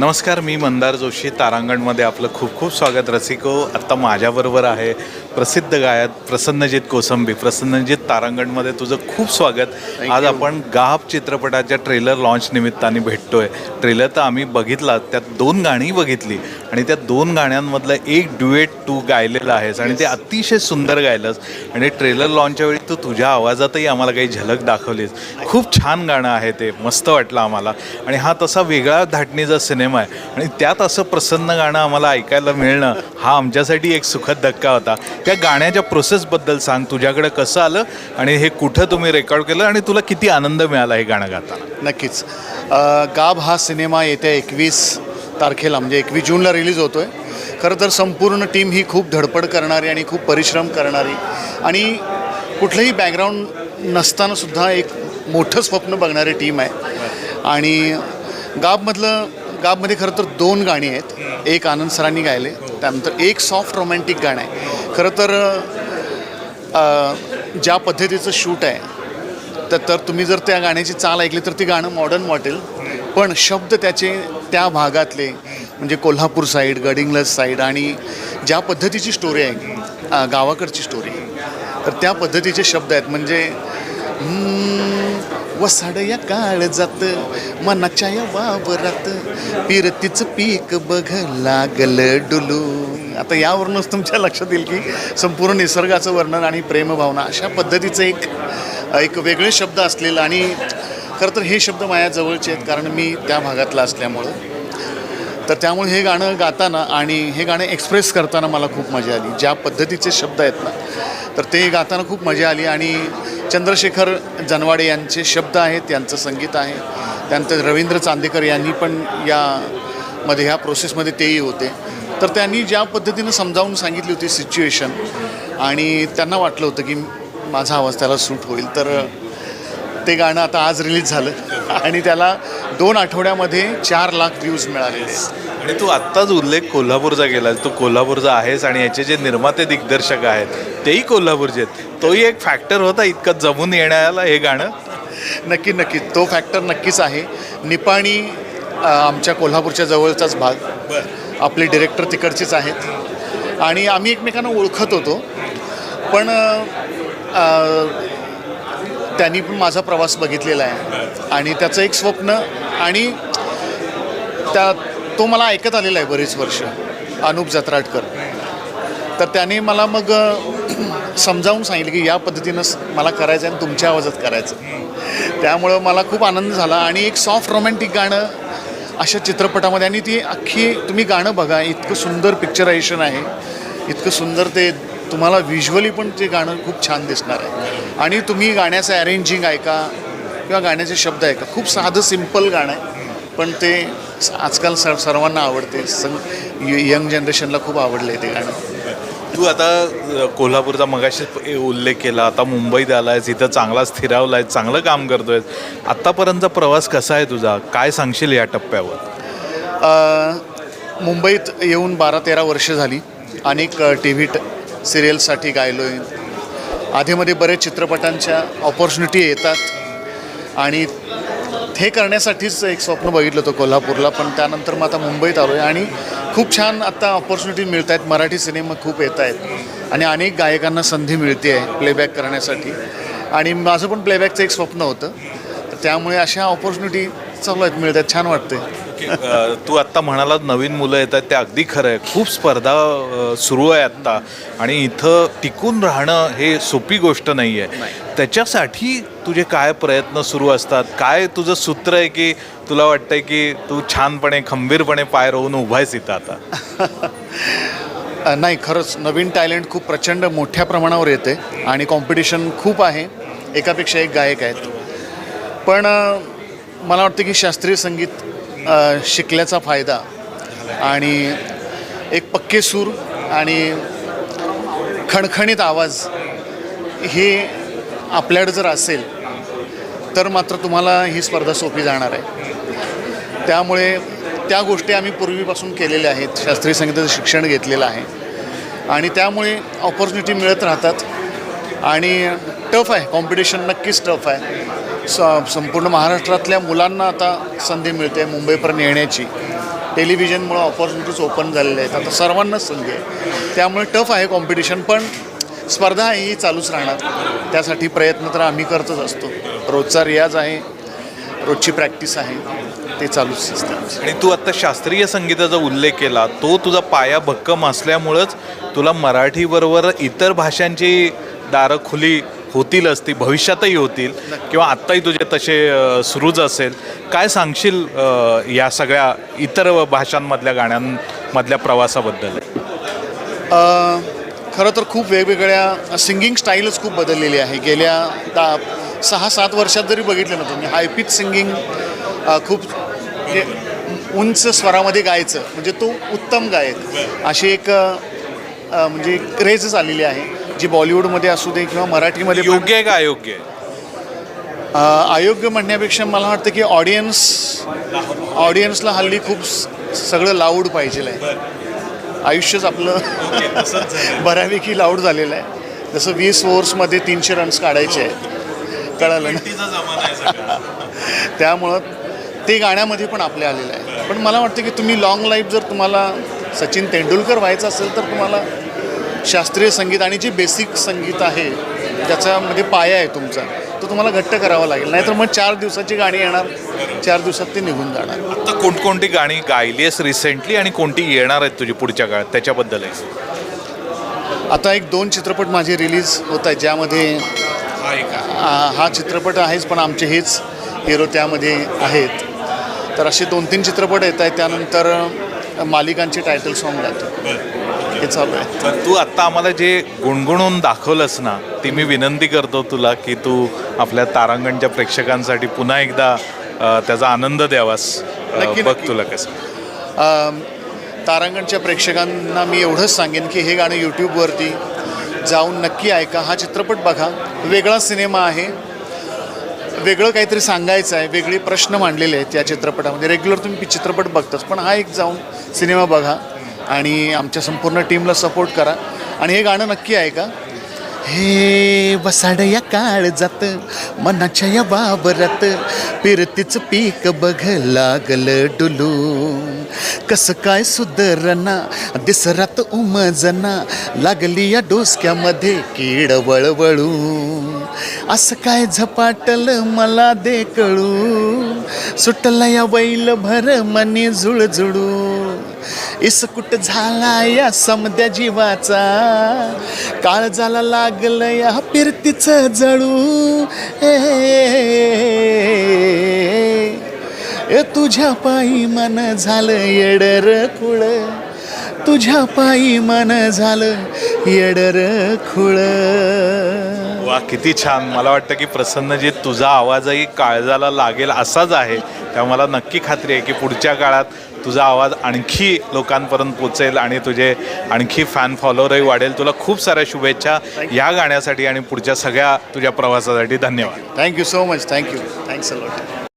नमस्कार मी मंदार जोशी तारांगणमध्ये आपलं खूप खूप स्वागत. रसिको आत्ता माझ्याबरोबर आहे प्रसिद्ध गायक प्रसन्नजित कोसंबी प्रसन्नजित तारांगणमध्ये तुझं खूप स्वागत. आज आपण गाप चित्रपटाच्या ट्रेलर लॉन्च निमित्ताने भेटतोय. ट्रेलर तर आम्ही बघितला त्यात दोन गाणी बघितली आणि त्या दोन गाण्यांमधलं एक ड्युएट तू गायलेलं आहेस आणि ते अतिशय सुंदर गायलंस आणि ट्रेलर लॉन्चच्या वेळी तू तुझ्या आवाजातही आम्हाला काही झलक दाखवलीस. खूप छान गाणं आहे ते मस्त वाटलं आम्हाला. आणि हा तसा वेगळा धाटणीचा सिनेमा आहे. आणि त्यात असं प्रसन्न गाणं आम्हाला ऐकायला मिळणं हा आमच्यासाठी एक सुखद धक्का होता. त्या गाण्याच्या प्रोसेसबद्दल सांग. तुझ्याकडे कसं आलं आणि हे कुठं तुम्ही रेकॉर्ड केलं आणि तुला किती आनंद मिळाला हे गाणं गाताना? नक्कीच. गाब हा सिनेमा येत्या एकवीस तारखेला म्हणजे एकवीस जूनला रिलीज होतो आहे खरं तर संपूर्ण टीम ही खूप धडपड करणारी आणि खूप परिश्रम करणारी. आणि कुठलंही बॅकग्राऊंड नसतानासुद्धा एक मोठं स्वप्न बघणारी टीम आहे. आणि गाबमधलं गाबमध्ये खरं तर दोन गाणी आहेत. एक आनंद सरांनी गायले त्यानंतर एक सॉफ्ट रोमॅन्टिक गाणं आहे. खरं तर ज्या पद्धतीचं शूट आहे तर तर तुम्ही जर त्या गाण्याची चाल ऐकली तर ती गाणं मॉडर्न वाटेल. पण शब्द त्याचे त्या भागातले म्हणजे कोल्हापूर साईड गडिंगलस साईड आणि ज्या पद्धतीची स्टोरी आहे गावाकडची स्टोरी तर त्या पद्धतीचे शब्द आहेत. म्हणजे वसाडया या काळ जात मनाच्या या वावरात. पिरतीचं पीक बघ लागलं डुलू. आता यावरूनच तुमच्या लक्षात येईल की संपूर्ण निसर्गाचं वर्णन आणि प्रेमभावना अशा पद्धतीचं एक एक वेगळे शब्द असलेलं आणि खरं तर हे शब्द माझ्या जवळचे आहेत कारण मी त्या भागातला असल्यामुळं. तर त्यामुळे हे गाणं गाताना आणि हे गाणं एक्सप्रेस करताना मला खूप मजा आली. ज्या पद्धतीचे शब्द आहेत ना तर ते गाताना खूप मजा आली आणि चंद्रशेखर जनवाडे यांचे शब्द आहेत यांचं संगीत आहे. त्यानंतर रवींद्र चांदेकर यांनी पण यामध्ये ह्या प्रोसेसमध्ये तेही होते. तर त्यांनी ज्या पद्धतीनं समजावून सांगितली होती सिच्युएशन आणि त्यांना वाटलं होतं की माझा आवाज त्याला सूट होईल. तर ते गाणं आता आज रिलीज झालं. आणि त्याला दोन आठवड्यामध्ये चार लाख व्ह्यूज मिळालेले आहेत. आणि तू आत्ताच उल्लेख कोल्हापूरचा केला तू कोल्हापूरचा आहेस आणि याचे जे निर्माते दिग्दर्शक आहेत तेही कोल्हापूरचे आहेत. तोही एक फॅक्टर होता इतकं जमून येण्याला हे गाणं? नक्की नक्की. तो फॅक्टर नक्कीच आहे. निपाणी आमच्या कोल्हापूरच्या जवळचाच भाग. आपले डिरेक्टर तिकडचेच आहेत. आणि आम्ही एकमेकांना ओळखत होतो. पण त्यांनी पण माझा प्रवास बघितलेला आहे. आणि त्याचं एक स्वप्न आणि त्या तो मला ऐकत आलेला आहे बरीच वर्ष अनुप जत्राटकर. तर त्याने मला मग समजावून सांगितलं की या पद्धतीनं मला करायचं आहे आणि तुमच्या आवाजात करायचं त्यामुळं मला खूप आनंद झाला आणि एक सॉफ्ट रोमॅन्टिक गाणं अशा चित्रपटामध्ये आणि ती अख्खी तुम्ही गाणं बघा इतकं सुंदर पिक्चरायझेशन आहे. इतकं सुंदर ते तुम्हाला व्हिज्युअली पण ते गाणं खूप छान दिसणार आहे. आणि तुम्ही गाण्याचं अरेंजिंग ऐका किंवा गाण्याचे शब्द ऐका. खूप साधं सिंपल गाणं आहे. पण ते आजकाल सर सर्वांना आवडते. सं यंग जनरेशनला खूप आवडलं आहे ते गाणं. तू आता कोल्हापूरचा मगाशी उल्लेख केला. आता मुंबईत आलायस इथं चांगला स्थिरावलाय चांगलं काम करतोय आत्तापर्यंतचा प्रवास कसा आहे तुझा? काय सांगशील या टप्प्यावर? मुंबईत येऊन बारा तेरा वर्ष झाली. अनेक टी व्ही सिरियलसाठी गायलो आहे आधीमध्ये बरेच चित्रपटांच्या ऑपॉर्च्युनिटी येतात. आणि हे करण्यासाठीच एक स्वप्न बघितलं होतं कोल्हापूरला पण त्यानंतर मग आता मुंबईत आलो आहे आणि खूप छान आता ऑपॉर्च्युनिटी मिळत आहेत. मराठी सिनेमा खूप येत आहेत आणि अनेक गायकांना संधी मिळते आहे प्लेबॅक करण्यासाठी. आणि माझं पण प्लेबॅकचं एक स्वप्न होतं. तर त्यामुळे अशा ऑपॉर्च्युनिटी चालू आहेत मिळत आहेत. छान वाटतं तू आत्ता म्हणाला नवीन मुलं येतात ते अगदी खरं आहे. खूप स्पर्धा सुरू आहे आत्ता. आणि इथं टिकून राहणं हे सोपी गोष्ट नाही आहे त्याच्यासाठी तुझे काय प्रयत्न सुरू असतात? काय तुझं सूत्र आहे की तुला वाटतंय की तू छानपणे खंबीरपणे पाय रोवून उभायस इथं आता? नाही खरंच नवीन टॅलेंट खूप प्रचंड मोठ्या प्रमाणावर येते आणि कॉम्पिटिशन खूप आहे. एकापेक्षा एक गायक आहेत. पण मला वाटतं की शास्त्रीय संगीत शिकल्याचा फायदा आणि एक पक्के सूर आणि खणखणीत आवाज हे आपल्याकडे जर असेल तर मात्र तुम्हाला ही स्पर्धा सोपी जाणार आहे. त्यामुळे त्या गोष्टी आम्ही पूर्वीपासून केलेल्या आहेत. शास्त्रीय संगीताचं शिक्षण घेतलेलं आहे. आणि त्यामुळे ऑपॉर्च्युनिटी मिळत राहतात. आणि टफ आहे. कॉम्पिटिशन नक्कीच टफ आहे. स संपूर्ण महाराष्ट्रातल्या मुलांना आता संधी मिळते मुंबईपर्यंत येण्याची. टेलिव्हिजनमुळे ऑपॉर्च्युनिटीज ओपन झालेल्या आहेत. आता सर्वांनाच संधी आहे. त्यामुळे टफ आहे कॉम्पिटिशन पण स्पर्धा ही चालूच राहणार. त्यासाठी प्रयत्न तर आम्ही करतच असतो. रोजचा रियाज आहे रोजची प्रॅक्टिस आहे ते चालूच असतं. आणि तू आता शास्त्रीय संगीताचा उल्लेख केला तो तुझा पाया भक्कम असल्यामुळंच तुला मराठीबरोबर इतर भाषांची दारं खुली होतीलच ती भविष्यातही होतील किंवा आत्ताही तुझे तसे सुरूच असेल. काय सांगशील या सगळ्या इतर भाषांमधल्या गाण्यांमधल्या प्रवासाबद्दल? खरं तर खूप वेगवेगळ्या सिंगिंग स्टाईलच खूप बदललेली आहे. गेल्या दा सहा सात वर्षात जरी बघितलं ना तुम्ही हायपिच सिंगिंग खूप उंच स्वरामध्ये गायचं म्हणजे तो उत्तम गायक अशी एक म्हणजे क्रेजच आलेली आहे जी बॉलिवूडमध्ये असू दे किंवा मराठीमध्ये योग्य आहे का अयोग्य अयोग्य म्हणण्यापेक्षा मला वाटतं की ऑडियन्स ऑडियन्सला हल्ली खूप सगळं लाऊड पाहिजे आहे. आयुष्यच आपलं बऱ्यापैकी लाऊड झालेलं आहे. जसं वीस ओव्हर्समध्ये तीनशे रन्स काढायचे आहेत. कळालं त्यामुळं ते गाण्यामध्ये पण आपले आलेलं आहे. पण मला वाटतं की तुम्ही लाँग लाईफ जर तुम्हाला सचिन तेंडुलकर व्हायचं असेल तर तुम्हाला शास्त्रीय संगीत आणि जे बेसिक संगीत आहे ज्याच्यामध्ये पाया आहे तुमचा तो तुम्हाला घट्ट करावा लागेल. नाहीतर मग चार दिवसाची गाणी येणार चार दिवसात ते निघून जाणार. आता कोणकोणती गाणी गायली आहेस रिसेंटली आणि कोणती येणार आहेत तुझी पुढच्या काळात? त्याच्याबद्दल आहे. आता एक दोन चित्रपट माझे रिलीज होत आहेत ज्यामध्ये आ, हा चित्रपट आहेच पण आमचे हेच हिरो त्यामध्ये आहेत. तर असे दोन तीन चित्रपट येत आहेत त्यानंतर मालिकांचे टायटल सॉन्ग गातो. हे चालू आहे. तर तू आत्ता आम्हाला जे गुणगुणून दाखवलंस ना ती मी विनंती करतो तुला की तू आपल्या तारांगणच्या प्रेक्षकांसाठी पुन्हा एकदा अ, त्याचा आनंद द्यावास. अ, नक्की, बघ नक्की. तुला कसं. अम, तारांगणच्या प्रेक्षकांना मी एवढंच सांगेन की हे गाणं यूट्यूबवरती जाऊन नक्की ऐका. हा चित्रपट बघा. वेगळा सिनेमा आहे. वेगळं काहीतरी सांगायचं आहे. वेगळे प्रश्न मांडलेले आहेत या चित्रपटामध्ये. रेग्युलर तुम्ही चित्रपट बघताच पण हा एक जाऊन सिनेमा बघा. आणि आमच्या संपूर्ण टीमला सपोर्ट करा. आणि हे गाणं नक्की आहे का? हे वसाड या काळ जात मनाच्या या बाबरात पिरतीच पीक बघ लागलं डुलू कसं काय सुधरना दिसरात उमजना लागली या डोसक्यामध्ये कीड वळवळू असं काय झपाटल मला दे कळू सुटला या बैल भर मनी जुळजुळू इसकुट झाला या समद्या जीवाचा. काळ झाला लागलं या फिरतीचं जळू. ए, तुझ्या पायी मन झालं येडर खुळ. तुझ्या पायी मन झालं येडर खुळ. वा किती छान. मला वाटतं की प्रसन्नजीत तुझा आवाजही काळजाला लागेल असाच आहे. त्या मला नक्की खात्री आहे की पुढच्या काळात तुझा आवाज आणखी लोकांपर्यंत पोचेल आणि तुझे आणखी फॅन फॉलोअरही वाढेल. तुला खूप साऱ्या शुभेच्छा या गाण्यासाठी आणि पुढच्या सगळ्या तुझ्या प्रवासासाठी धन्यवाद. Thank you so much thank you thanks a lot